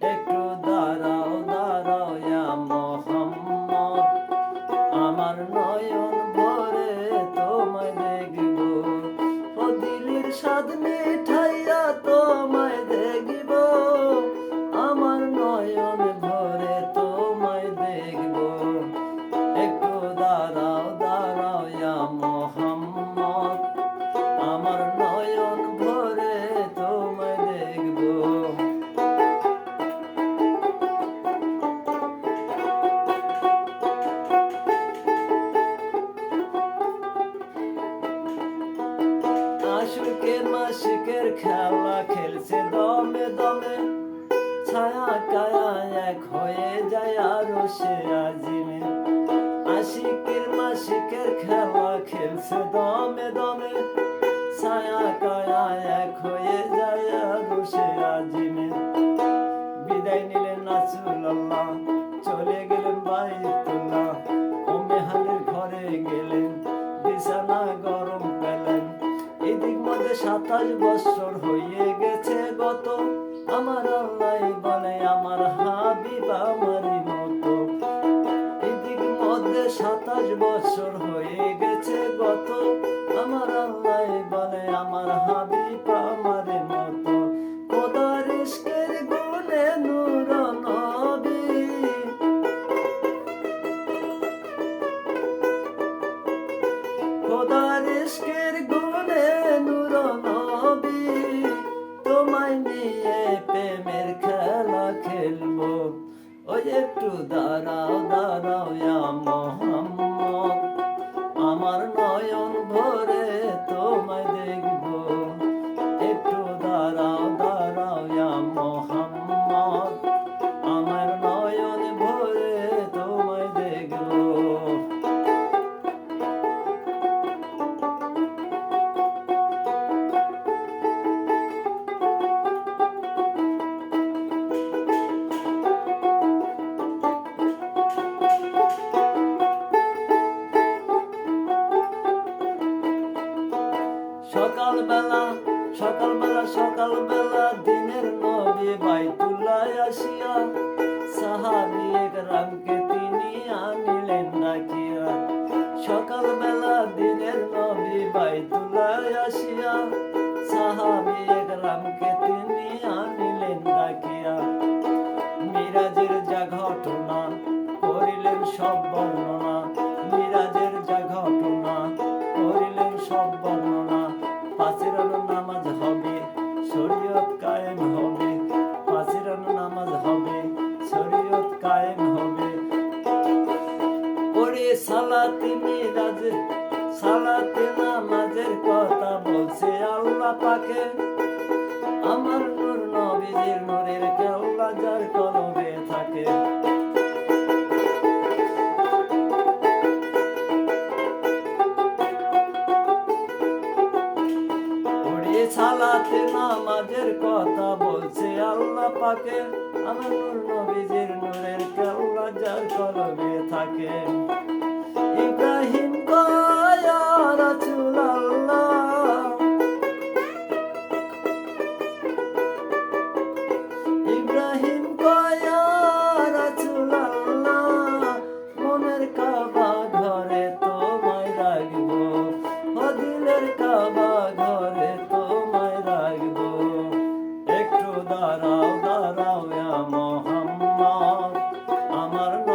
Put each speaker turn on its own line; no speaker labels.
একটু দাঁড়াও দাঁড়াও ইয়া মোহাম্মদ। আমার নয়ন ভরে তোমায় দেখব। ও দিলির স্বাদ মিঠাইয়া তোমায় আশুকের মাসিকের খেলা খেলছে দমে দমে। ছায়া কায়া এক হয়ে যায় আরও সে আজিমে আশিকের মাসিকের খেলা খেলছে দমে সাতাশ বছর হয়ে গেছে গত। আমার আল্লাহ বলে, আমার হাবিব আমারই মতো। এদিক মধ্যে সাতাশ বছর হয়ে গেছে গত। আমার আল্লাহ বলে, আমার হাবিব আমারে মতো। সকালবেলা সকালবেলা সকালবেলা দিনের নবী বাইতুল্লাহ আসিয়া সাহাবি এক রামকে তিনি আনিলেন ডাকিয়া সকালবেলা দিনের নবী বাইতুল্লাহ আসিয়া সাহাবি এক রামকে তিনি সালাতে মিরাজ সালাতে নামাজের কথা বলছে আল্লাহ পাকে। আমার নূর নবীজির নূরের কেল্লা যার কলবে থাকে। সালাতে নামাজের কথা বলছে আল্লাহ পাকে। আমার নূর নবীজির নূরের যার কলবে থাকে। i don't tomorrow.